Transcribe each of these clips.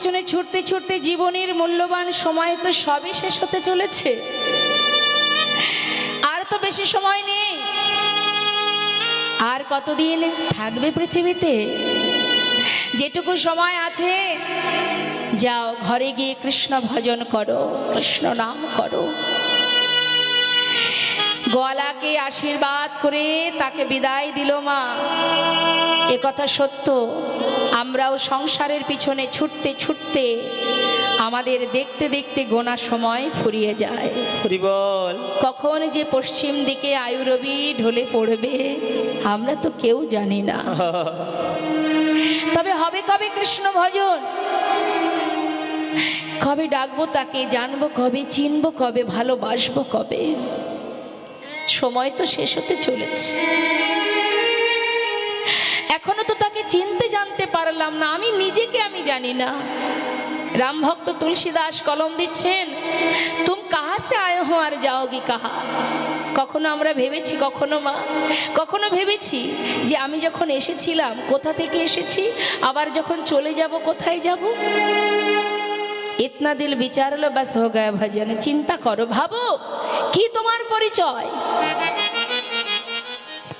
পিছনে ছুটতে ছুটতে জীবনের মূল্যবান সময় তো সবই শেষ হতে চলেছে। আর তো বেশি সময় নেই। আর কতদিন থাকবে পৃথিবীতে? যেটুকু সময় আছে, যাও ঘরে গিয়ে কৃষ্ণ ভজন করো, কৃষ্ণ নাম করো। গোয়ালাকে আশীর্বাদ করে তাকে বিদায় দিল মা। এ কথা সত্য। আমরাও সংসারের পিছনে ছুটতে ছুটতে আমাদের দেখতে দেখতে গোনা সময় ফুরিয়ে যায়। কখন যে পশ্চিম দিকে আয়ুরবি ঢলে পড়বে আমরা তো কেউ জানি না। তবে হবে কবে কৃষ্ণ ভজন? কবে ডাকবো তাকে জানব কবে চিনবো কবে ভালোবাসবো কবে? সময় তো শেষ হতে চলেছে। এখনও তো তাকে চিনতে জানতে পারলাম না। আমি নিজেকে আমি জানি না। রাম ভক্ত তুলসীদাস কলম দিচ্ছেন, তুম কাহা সে আয় হো আর যাওগি কাহা? কখনো আমরা ভেবেছি, কখনো মা। কখনো ভেবেছি যে আমি যখন এসেছিলাম, কোথা থেকে এসেছি? আবার যখন চলে যাব, কোথায় যাব? ইতনা দিল বিচারলো বাস হো গায়ে ভজন। চিন্তা করো, ভাবো। কি তোমার পরিচয়?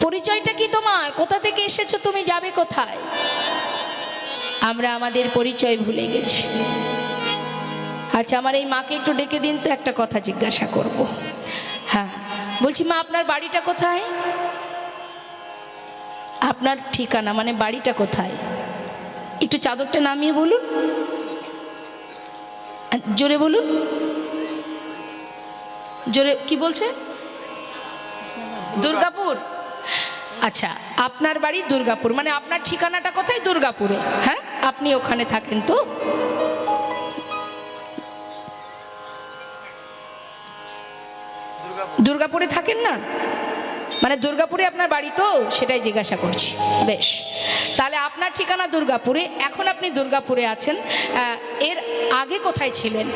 পরিচয়টা কি তোমার? কোথা থেকে এসেছ? তুমি যাবে কোথায়? আমরা আমাদের পরিচয় ভুলে গেছি। আচ্ছা আমার এই মাকে একটু ডেকে দিন তো একটা কথা জিজ্ঞাসা করব। হ্যাঁ বলছি মা, আপনার বাড়িটা কোথায়? আপনার ঠিকানা মানে বাড়িটা কোথায়? একটু চাদরটা নামিয়ে বলুন। জোরে বলুন। জোরে, কি বলছে? দুর্গাপুর? আচ্ছা আপনার বাড়ি দুর্গাপুর। মানে আপনার ঠিকানাটা কোথায়? দুর্গাপুরে। হ্যাঁ? আপনি ওখানে থাকেন তো? দুর্গাপুরে থাকেন না? মানে দুর্গাপুরে আপনার বাড়ি তো? সেটাই জিজ্ঞাসা করছি। বেশ। তাহলে আপনার ঠিকানা দুর্গাপুরে। এখন আপনি দুর্গাপুরে আছেন। এর আগে কোথায় ছিলেন?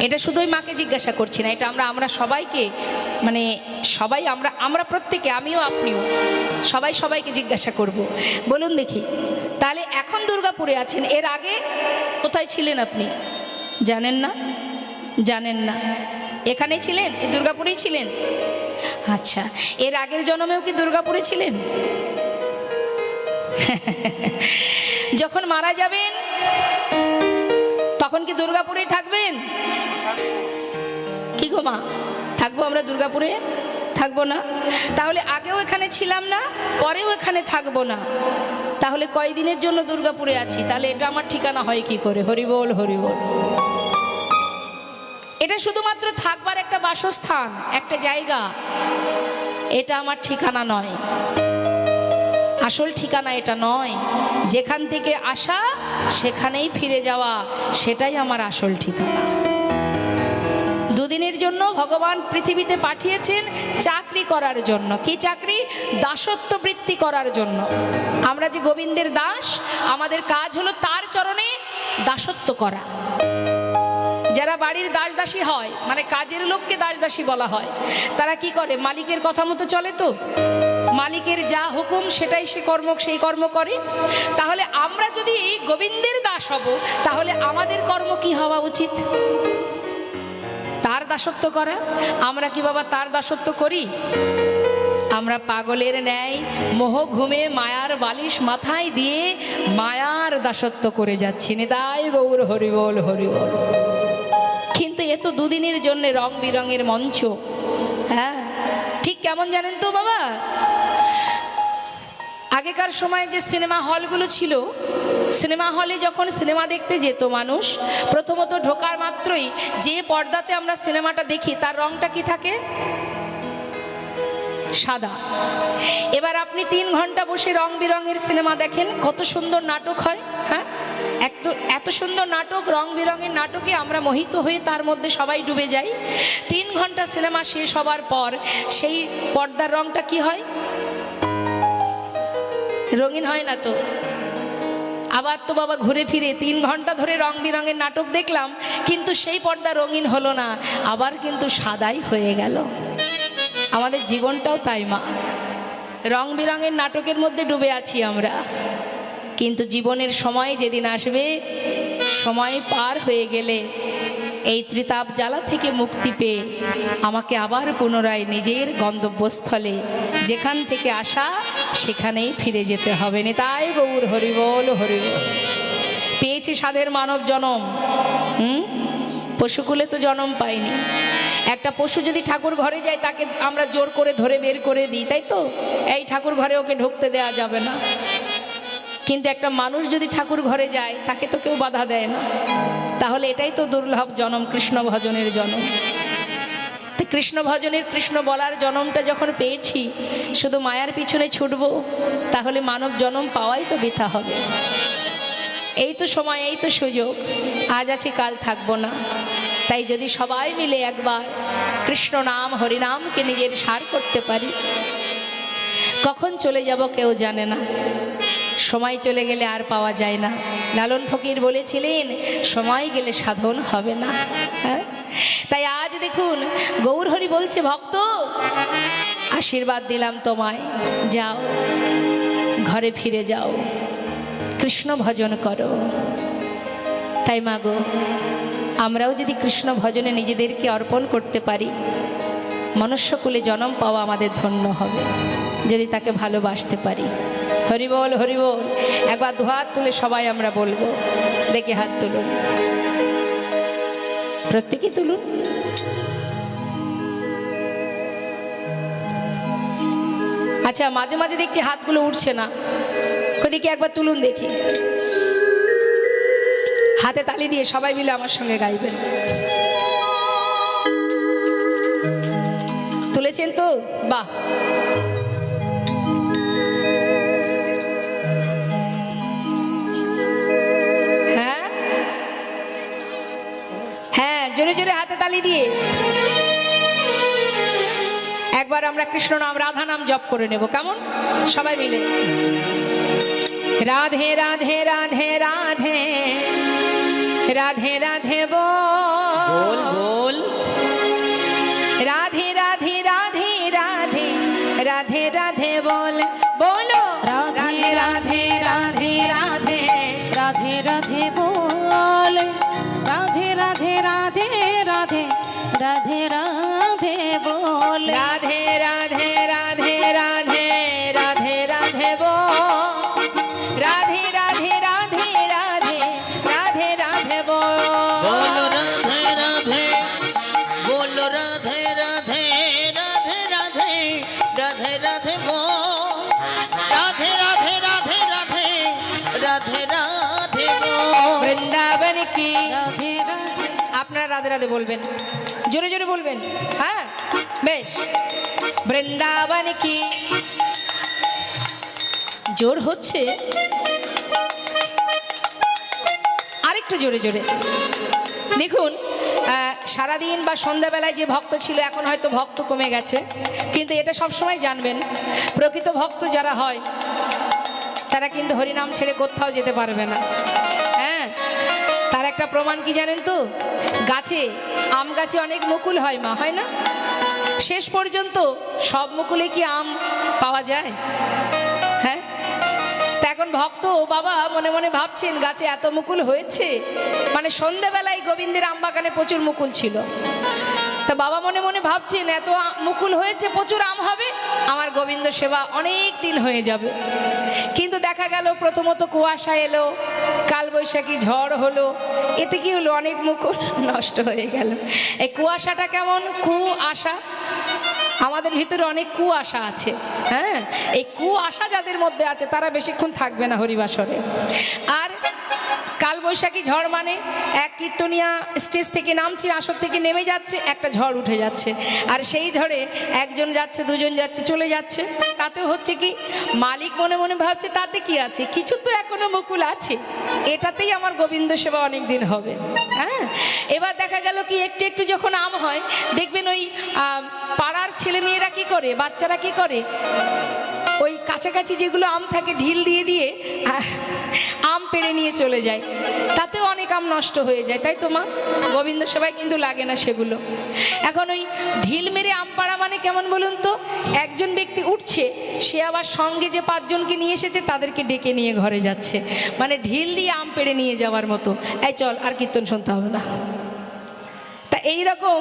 এটা শুধুই মাকে জিজ্ঞাসা করছি না, এটা আমরা আমরা সবাইকে মানে সবাই আমরা আমরা প্রত্যেকে, আমিও আপনিও, সবাই সবাইকে জিজ্ঞাসা করব। বলুন দেখি, তাহলে এখন দুর্গাপুরে আছেন, এর আগে কোথায় ছিলেন আপনি? জানেন না? জানেন না। এখানে ছিলেন? এই দুর্গাপুরেই ছিলেন? আচ্ছা এর আগের জন্মেও কি দুর্গাপুরে ছিলেন? যখন মারা যাবেন তখন কি দুর্গাপুরেই থাকবেন? কি গো মা? থাকব আমরা দুর্গাপুরে? থাকব না? তাহলে আগেও এখানে ছিলাম না, পরেও এখানে থাকব না। তাহলে কয়দিনের জন্য দুর্গাপুরে আছি? তাহলে এটা আমার ঠিকানা হয় কি করে? হরিবোল হরিবোল এটা শুধুমাত্র থাকবার একটা বাসস্থান, একটা জায়গা। এটা আমার ঠিকানা নয়। আসল ঠিকানা এটা নয়। যেখান থেকে আসা, সেখানেই ফিরে যাওয়া, সেটাই আমার আসল ঠিকানা। দুদিনের জন্য ভগবান পৃথিবীতে পাঠিয়েছেন চাকরি করার জন্য। কি চাকরি? দাসত্ব বৃত্তি করার জন্য। আমরা যে গোবিন্দের দাস, আমাদের কাজ হলো তার চরণে দাসত্ব করা। যারা বাড়ির দাস দাসী হয় মানে কাজের লোককে দাস দাসী বলা হয়, তারা কি করে? মালিকের কথা মতো চলে তো? মালিকের যা হুকুম সেটাই সে কর্ম, সেই কর্ম করে। তাহলে আমরা যদি এই গোবিন্দের দাস হব, তাহলে আমাদের কর্ম কি হওয়া উচিত? তার দাসত্ব করা। আমরা কি বাবা তার দাসত্ব করি? আমরা পাগলের ন্যায় মোহ ঘুমে মায়ার বালিশ মাথায় দিয়ে মায়ার দাসত্ব করে যাচ্ছি। নেতাই গৌর হরিবল হরিবল। কিন্তু এ তো দুদিনের জন্য রং বিরঙের মঞ্চ। হ্যাঁ ঠিক কেমন জানেন তো বাবা? আগেকার সময় যে সিনেমা হলগুলো ছিল, সিনেমা হলে যখন সিনেমা দেখতে যেত মানুষ, প্রথমত ঢোকার মাত্রই যে পর্দাতে আমরা সিনেমাটা দেখি, তার রংটা কি থাকে? সাদা। এবার আপনি তিন ঘণ্টা বসে রং বেরঙের সিনেমা দেখেন, কত সুন্দর নাটক হয় হ্যাঁ? এত এত সুন্দর নাটক রং বেরঙের নাটকে আমরা মোহিত হয়ে তার মধ্যে সবাই ডুবে যাই। তিন ঘণ্টা সিনেমা শেষ হবার পর সেই পর্দার রংটা কি হয়? রঙিন হয় না তো। আবার তো বাবা ঘুরে ফিরে তিন ঘণ্টা ধরে রং বেরঙের নাটক দেখলাম, কিন্তু সেই পর্দা রঙিন হলো না, আবার কিন্তু সাদাই হয়ে গেল। আমাদের জীবনটাও তাই মা। রং বেরঙের নাটকের মধ্যে ডুবে আছি আমরা। কিন্তু জীবনের সময় যেদিন আসবে, সময় পার হয়ে গেলে এই ত্রিতাপ জ্বালা থেকে মুক্তি পেয়ে আমাকে আবার পুনরায় নিজের গন্তব্যস্থলে যেখান থেকে আসা, সেখানেই ফিরে যেতে হবে। তাই গৌর হরিবল হরিবল পেয়েছি সাধের মানব জনম। হুম? পশুকুলে তো জনম পাইনি। একটা পশু যদি ঠাকুর ঘরে যায়, তাকে আমরা জোর করে ধরে বের করে দিই, তাই তো? এই ঠাকুর ঘরে ওকে ঢুকতে দেওয়া যাবে না। কিন্তু একটা মানুষ যদি ঠাকুর ঘরে যায়, তাকে তো কেউ বাধা দেয় না। তাহলে এটাই তো দুর্লভ জনম, কৃষ্ণ ভজনের জনম। কৃষ্ণ ভজনের, কৃষ্ণ বলার জনমটা যখন পেয়েছি, শুধু মায়ার পিছনে ছুটবো, তাহলে মানব জনম পাওয়াই তো বৃথা হবে। এই তো সময়, এই তো সুযোগ, আজ আছে, কাল থাকব না। তাই যদি সবাই মিলে একবার কৃষ্ণ নাম, হরিনামকে নিজের সার করতে পারি, কখন চলে যাব কেউ জানে না। সময় চলে গেলে আর পাওয়া যায় না। লালন ফকির বলেছিলেন, সময় গেলে সাধন হবে না। হ্যাঁ? তাই আজ দেখুন, গৌরহরি বলছে, ভক্ত, আশীর্বাদ দিলাম তোমায়। যাও, ঘরে ফিরে যাও। কৃষ্ণ ভজন করো। তাই মাগো আমরাও যদি কৃষ্ণ ভজনে নিজেদেরকে অর্পণ করতে পারি, মনুষ্যকুলে জন্ম পাওয়া আমাদের ধন্য হবে, যদি তাকে ভালোবাসতে পারি। হরিবল হরিবল একবার দুহাত তুলে সবাই আমরা বলব, দেখে হাত তুলুন। প্রত্যেকে তুলুন। আচ্ছা মাঝে মাঝে দেখছি হাতগুলো উঠছে না। ওদিকে একবার তুলুন দেখি। হাতে তালি দিয়ে সবাই মিলে আমার সঙ্গে গাইবেন। তুলেছেন তো? বাহ! হ্যাঁ জোরে জোরে হাতে তালি দিয়ে একবার আমরা কৃষ্ণ নাম রাধা নাম জপ করে নেব কেমন সবাই মিলে রাধে রাধে রাধে রাধে রাধে রাধে বল রাধে রাধে রাধে রাধে রাধে রাধে বল বলো রাধে রাধে রাধে রাধে রাধে রাধে বল বল রাধে রাধে রাধে রাধে রাধে রাধে বল রাধে রাধে রাধে রাধে রাধে রাধে বল বলো রাধে রাধে বলো রাধে রাধে রাধে রাধে রাধে রাধে বল রাধে রাধে রাধে রাধে রাধে রাধে বল বৃন্দাবন কি রাধে রাধে আপনারা রাধে রাধে বলবেন জোরে জোরে বলবেন হ্যাঁ বেশ। বৃন্দাবন কি জোর হচ্ছে। আরেকটু জোরে জোরে। দেখুন সারাদিন বা সন্ধ্যাবেলায় যে ভক্ত ছিল, এখন হয়তো ভক্ত কমে গেছে। কিন্তু এটা সবসময় জানবেন, প্রকৃত ভক্ত যারা হয়, তারা কিন্তু হরিনাম ছেড়ে কোথাও যেতে পারবে না। হ্যাঁ তার একটা প্রমাণ কি জানেন তো? গাছে, আম গাছে অনেক মুকুল হয় মা, হয় না? শেষ পর্যন্ত সব মুকুলে কি আম পাওয়া যায়? হ্যাঁ? তা এখন ভক্ত বাবা মনে মনে ভাবছেন, গাছে এত মুকুল হয়েছে? মানে সন্ধেবেলায় গোবিন্দের আম বাগানে প্রচুর মুকুল ছিল। তা বাবা মনে মনে ভাবছেন, এত মুকুল হয়েছে, প্রচুর আম হবে? আমার গোবিন্দ সেবা অনেক দিন হয়ে যাবে। কিন্তু দেখা গেল প্রথমত কুয়াশা এলো, কালবৈশাখী ঝড় হলো, এতে কি হলো? অনেক মুকুল নষ্ট হয়ে গেল। এই কুয়াশাটা কেমন? কু আশা আমাদের ভিতরে অনেক কুয়াশা আছে হ্যাঁ? এই কুয়াশা যাদের মধ্যে আছে, তারা বেশিক্ষণ থাকবে না হরিবাসরে। আর কালবৈশাখী ঝড় মানে এক কীর্তনিয়া স্টেজ থেকে নামছে, আসর থেকে নেমে যাচ্ছে, একটা ঝড় উঠে যাচ্ছে। আর সেই ঝড়ে একজন যাচ্ছে, দুজন যাচ্ছে, চলে যাচ্ছে। তাতেও হচ্ছে কি, মালিক মনে মনে ভাবছে, তাতে কি আছে? কিছু তো এখনও মুকুল আছে। এটাতেই আমার গোবিন্দ সেবা অনেক দিন হবে। হ্যাঁ? এবার দেখা গেল কি, একটু একটু যখন আম হয়, দেখবেন ওই পাড়ার ছেলে মেয়েরা কি করে, বাচ্চারা কি করে? ওই কাছাকাছি যেগুলো আম থাকে, ঢিল দিয়ে দিয়ে আম পেড়ে নিয়ে চলে যায়। তাতেও অনেক আম নষ্ট হয়ে যায়, তাই তো মা? গোবিন্দ সেবায় কিন্তু লাগে না সেগুলো। এখন ওই ঢিল মেরে আম পাড়া মানে কেমন বলুন তো? একজন ব্যক্তি উঠছে, সে আবার সঙ্গে যে পাঁচজনকে নিয়ে এসেছে, তাদেরকে ডেকে নিয়ে ঘরে যাচ্ছে। মানে ঢিল দিয়ে আম পেড়ে নিয়ে যাওয়ার মতো। এই চল, আর কীর্তন শুনতে হবে না। এই রকম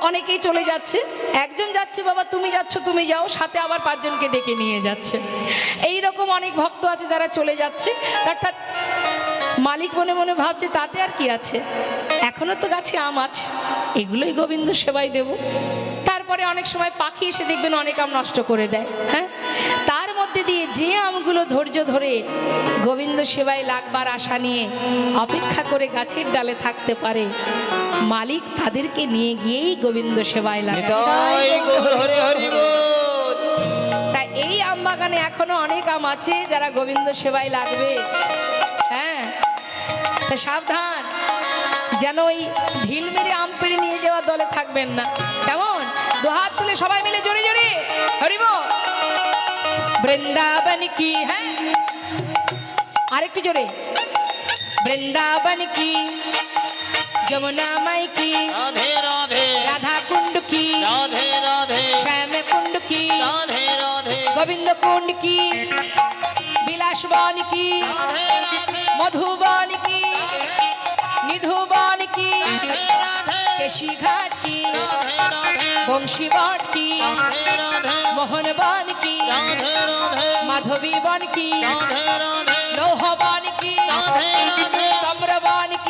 অনেকেই চলে যাচ্ছে। একজন যাচ্ছে, বাবা, তুমি যাচ্ছ, তুমি যাও। সাথে আবার পাঁচজনকে ডেকে নিয়ে যাচ্ছে। এই রকম অনেক ভক্ত আছে যারা চলে যাচ্ছে। অর্থাৎ মালিক মনে মনে ভাবছে, তাতে আর কি আছে? এখনও তো গাছে আম আছে। এগুলোই গোবিন্দ সেবায় দেব। তারপরে অনেক সময় পাখি এসে দেখবেন অনেক আম নষ্ট করে দেয় হ্যাঁ? তার মধ্যে দিয়ে যে আমগুলো ধৈর্য ধরে গোবিন্দ সেবায় লাগবার আশা নিয়ে অপেক্ষা করে গাছের ডালে থাকতে পারে মালিক তাদেরকে নিয়ে গিয়েই গোবিন্দ সেবায় লাগে নিতাই হরি হরি তা এই আম বাগানে এখনও অনেক আম আছে যারা গোবিন্দ সেবায় লাগবে। হ্যাঁ তা সাবধান যেন ওই ঢিল মেরে আম পেড়ে নিয়ে যাওয়া দলে থাকবেন না। কেমন? দু হাত তুলে সবাই মিলে জোরে জোরে। হরিব বৃন্দাবন কি হ্যাঁ? আরেকটু জোরে। বৃন্দাবন কি যমুনা মাই কি রাধে রাধে রাধা কুণ্ড কি রাধে রাধে শ্যাম কুণ্ড কি রাধে রাধে গোবিন্দ কুণ্ড কি বিলাস বন কি মধুবন কি নিধুবন কি রাধে কেশি ঘাট কি রাধে রাধে বংশী বট কি রাধে রাধে মোহন বন কি মাধবী বন কি রাধে রাধে লৌহ বন কি রাধে রাধে তাম্র বন কি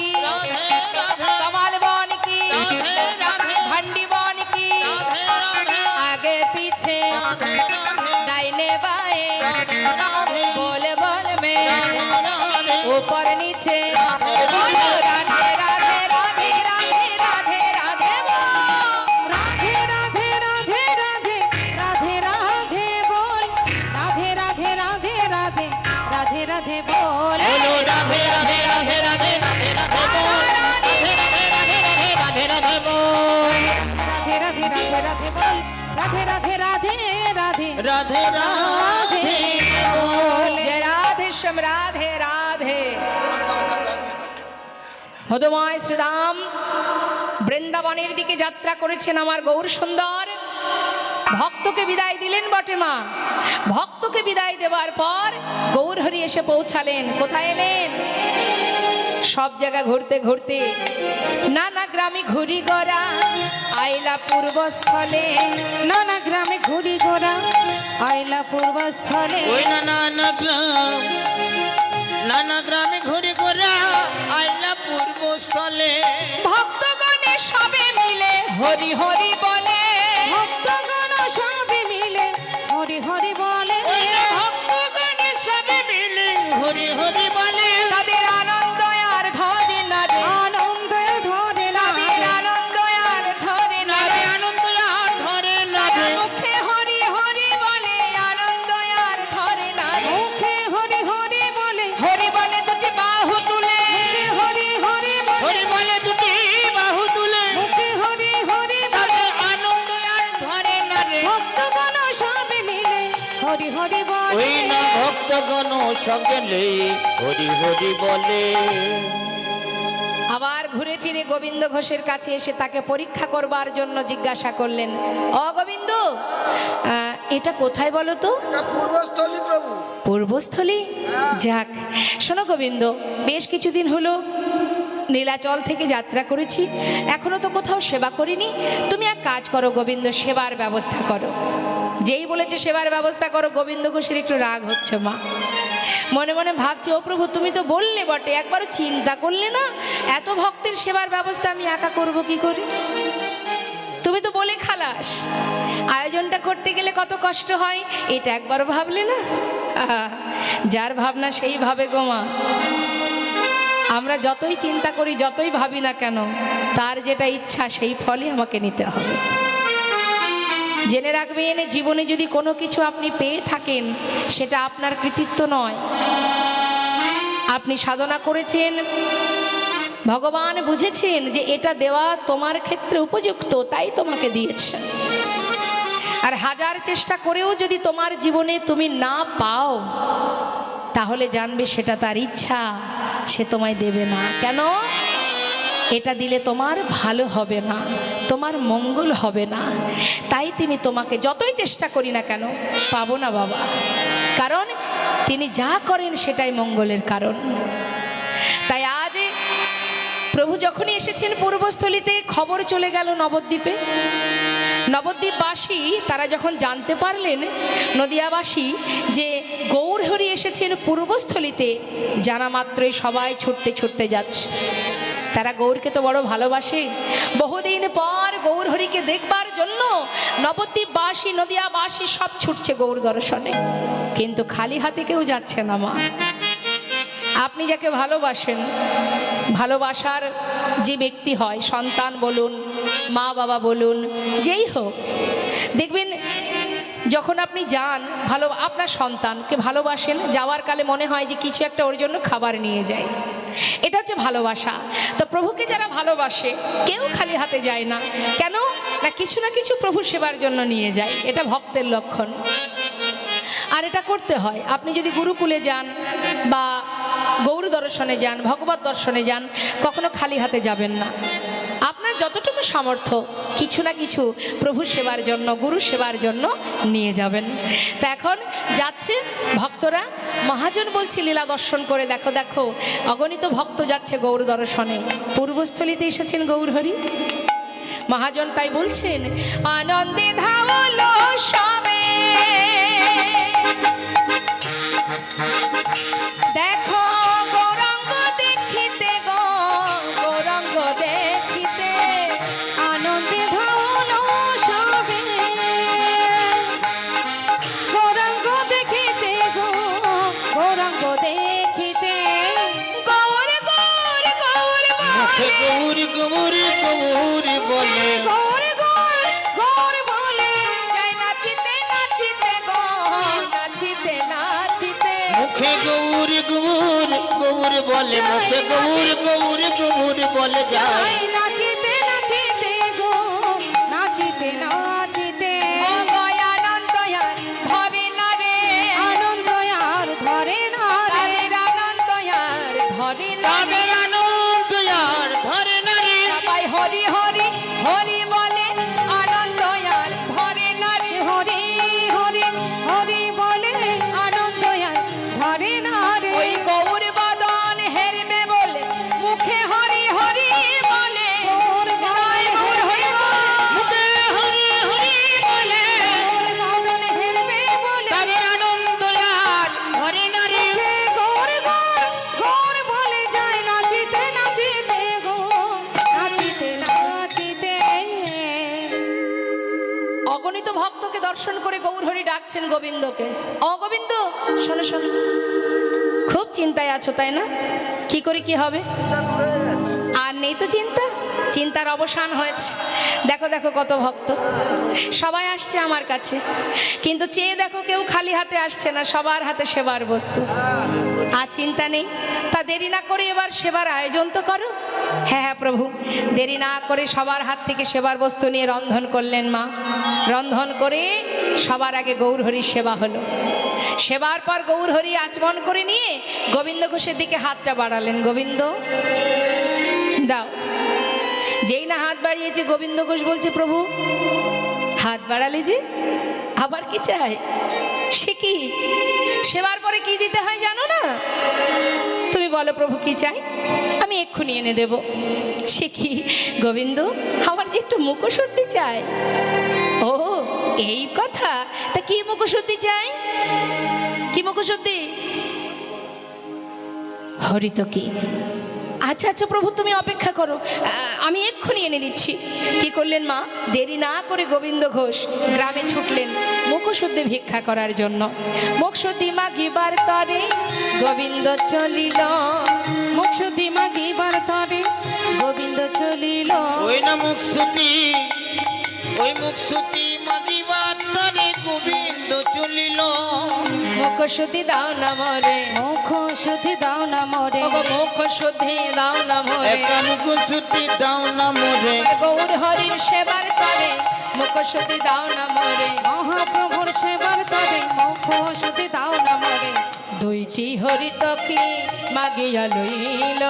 উপর নিচে। মধুময় শ্রীরাম, বৃন্দাবনের দিকে যাত্রা করেছেন আমার গৌর সুন্দর। ভক্তকে বিদায় দিলেন বটে মা। ভক্তকে বিদায় দেওয়ার পর গৌরহরি এসে পৌঁছালেন। কোথায় এলেন? সব জায়গা ঘুরতে ঘুরতে নানা গ্রামে ঘুরি গড়া আইলা পূর্বস্থলে। নানা গ্রামে ঘুরি ঘোরা আইলা পূর্বস্থলে। নানা গ্রাম, নানা গ্রামে ঘুরি ঘোরা পূর্বস্থলে ভক্তগণে সবে মিলে হরি হরি বলে। ভক্তগণ সবে মিলে হরি হরি বলে। ভক্তগণে সবে মিলে হরি হরি বলে। ওই না ভক্তগণ সকলে হরি হরি বলে। আবার ঘুরে ফিরে গোবিন্দ ঘোষের কাছে এসে তাকে পরীক্ষা করবার জন্য জিজ্ঞাসা করলেন অ গোবিন্দ এটা কোথায় বলো তো? পূর্বস্থলী প্রভু। পূর্বস্থলী? যাক শোনো গোবিন্দ বেশ কিছুদিন হলো নীলাচল থেকে যাত্রা করেছি এখনও তো কোথাও সেবা করিনি। তুমি এক কাজ করো গোবিন্দ সেবার ব্যবস্থা করো। যেই বলেছে সেবার ব্যবস্থা করো, গোবিন্দ ঘোষের একটু রাগ হচ্ছে মা। মনে মনে ভাবছি, ও প্রভু, তুমি তো বললে বটে, একবারও চিন্তা করলে না? এত ভক্তের সেবার ব্যবস্থা আমি একা করব কি করে? তুমি তো বলে খালাস, আয়োজনটা করতে গেলে কত কষ্ট হয়, এটা একবারও ভাবলে না? যার ভাবনা সেই ভাবে গোমা আমরা যতই চিন্তা করি, যতই ভাবি না কেন, তার যেটা ইচ্ছা সেই ফলই আমাকে নিতে হবে। জেনে রাখবেন, জীবনে যদি কোনো কিছু আপনি পেয়ে থাকেন, সেটা আপনার কৃতিত্ব নয়। আপনি সাধনা করেছেন, ভগবান বুঝেছেন যে এটা দেওয়া তোমার ক্ষেত্রে উপযুক্ত, তাই তোমাকে দিয়েছে। আর হাজার চেষ্টা করেও যদি তোমার জীবনে তুমি না পাও, তাহলে জানবে সেটা তার ইচ্ছা, সে তোমায় দেবে না। কেন? এটা দিলে তোমার ভালো হবে না, তোমার মঙ্গল হবে না। তাই তিনি তোমাকে যতই চেষ্টা করি না কেন, পাবো না বাবা। কারণ তিনি যা করেন সেটাই মঙ্গলের কারণ। তাই আজ প্রভু যখনই এসেছেন পূর্বস্থলীতে, খবর চলে গেল নবদ্বীপে। নবদ্বীপবাসী, তারা যখন জানতে পারলেন, নদিয়াবাসী, যে গৌরহরি এসেছেন পূর্বস্থলীতে, জানা মাত্রই সবাই ছুটতে ছুটতে যাচ্ছে। তারা গৌরকে তো বড় ভালোবাসে। বহুদিন পর গৌরহরিকে দেখবার জন্য নবদ্বীপবাসী, নদিয়াবাসী সব ছুটছে গৌর দর্শনে। কিন্তু খালি হাতে কেউ যাচ্ছে না, মা। আপনি যাকে ভালোবাসেন, ভালোবাসার যে ব্যক্তি হয়, সন্তান বলুন, মা বাবা বলুন, যেই হোক, দেখবেন যখন আপনি যান, ভালো, আপনার সন্তানকে ভালোবাসেন, যাওয়ার কালে মনে হয় যে কিছু একটা ওর জন্য খাবার নিয়ে যায়। এটা হচ্ছে ভালোবাসা। তো প্রভুকে যারা ভালোবাসে, কেউ খালি হাতে যায় না। কেন? না, কিছু না কিছু প্রভু সেবার জন্য নিয়ে যায়। এটা ভক্তের লক্ষণ। আর এটা করতে হয়। আপনি যদি গুরুকুলে যান বা গৌর দর্শনে যান, ভগবত দর্শনে যান, কখনো খালি হাতে যাবেন না। আপনার যতটুকু সামর্থ্য, কিছু না কিছু প্রভু সেবার জন্য, গুরু সেবার জন্য নিয়ে যাবেন। তা এখন যাচ্ছে ভক্তরা, মহাজন বলছে লীলা দর্শন করে দেখো দেখো, অগণিত ভক্ত যাচ্ছে গৌর দর্শনে। পূর্বস্থলীতে এসেছেন গৌরহরি মহাজন তাই বলছেন, আনন্দে ধাওলো সবে। গৌরি গৌরি গৌরি বলে মুখে গৌরি গৌরি গৌরি বলে যায় যাই ডাকছেন গোবিন্দকে। গোবিন্দ, শোনো শোনো। খুব চিন্তায় আছো, তাই না? কি করে, কি হবে? আর নেই তো চিন্তা। চিন্তার অবসান হয়েছে। দেখো দেখো কত ভক্ত। সবাই আসছে আমার কাছে। কিন্তু চেয়ে দেখো কেউ খালি হাতে আসছে না। সবার হাতে সেবার বস্তু। আর চিন্তা নেই। তা দেরি না করে এবার সেবার আয়োজন তো করো। হ্যাঁ হ্যাঁ প্রভু। দেরি না করে সবার হাত থেকে সেবার বস্তু নিয়ে রন্ধন করলেন মা। রন্ধন করে সবার আগে গৌরহরির সেবা হলো। সেবার পর গৌরহরি আচমন করে নিয়ে গোবিন্দ ঘোষের দিকে হাতটা বাড়ালেন। গোবিন্দ, দাও। যেই না হাত বাড়িয়েছে, গোবিন্দ ঘোষ বলছে, প্রভু, হাত বাড়ালে যে আবার কি চাই? সে কি? সেবার পরে কি দিতে হয় জানো না? তুমি বলো প্রভু কি চাই? আমি এক্ষুনি এনে দেব। সে কি? গোবিন্দ, আমার যে একটু মুখশুদ্ধি চাই। ও, এই কথা? তা কি মুখশুদ্ধি চাই? কি মুখশুদ্ধি? হরিত কি? আচ্ছা আচ্ছা প্রভু তুমি অপেক্ষা করো। আমি এক্ষুনি এনে দিচ্ছি। কি করলেন মা? দেরি না করে গোবিন্দ ঘোষ গ্রামে ছুটলেন মুখশুদ্ধি ভিক্ষা করার জন্য। মুখশুদ্ধি মাগিবার তরে গোবিন্দ চলিল। মুখশুদ্ধি মাগিবার তরে গোবিন্দ চলিল। ওই না মুখসুতি ওই মুখসুতি মুখশুদ্ধি দাও না মরে। মুখ শুদ্ধি দাও না মরে। ওগো মুখশুদ্ধি দাও না মরে। একটা মুখসুতি দাও না মোরে। গৌর হরির সেবার করে মুখশুদ্ধি দাও না মোরে। মহাপ্রভুর সেবার তবে মুখ শুদ্ধি দাও না মরে। দুইটি হরিত কি মাগিয়া লইল।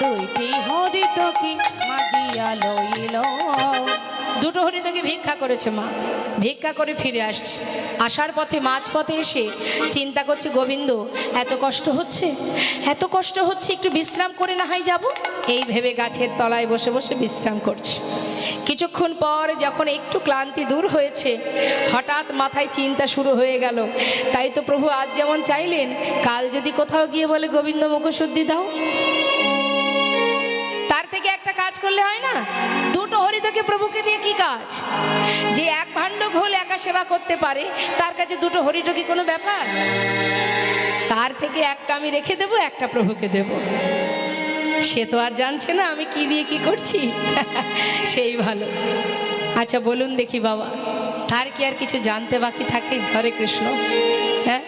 দুইটি হরিত কি মাগিয়া লইল। দুটো হরিতকে ভিক্ষা করেছে মা। ভিক্ষা করে ফিরে আসছে। আসার পথে মাঝ পথে এসে চিন্তা করছে, গোবিন্দ, এত কষ্ট হচ্ছে? এত কষ্ট হচ্ছে, একটু বিশ্রাম করে না হয় যাব? এই ভেবে গাছের তলায় বসে বসে বিশ্রাম করছে। কিছুক্ষণ পর যখন একটু ক্লান্তি দূর হয়েছে, হঠাৎ মাথায় চিন্তা শুরু হয়ে গেল। তাই তো প্রভু আজ যেমন চাইলেন, কাল যদি কোথাও গিয়ে বলে, গোবিন্দ, মুখশুদ্ধি দাও। তার থেকে একটা কাজ করলে হয় না? দুটো হরিদকে প্রভুকে দিয়ে কি কাজ? যে এক ভাণ্ড ঘোল একা সেবা করতে পারে, তার কাছে দুটো হরিদ কি কোনো ব্যাপার? তার থেকে একটা আমি রেখে দেব, একটা প্রভুকে দেব। সে তো আর জানছে না আমি কি দিয়ে কি করছি। সেই ভালো। আচ্ছা বলুন দেখি বাবা। তার কি আর কিছু জানতে বাকি থাকে? হরে কৃষ্ণ। হ্যাঁ?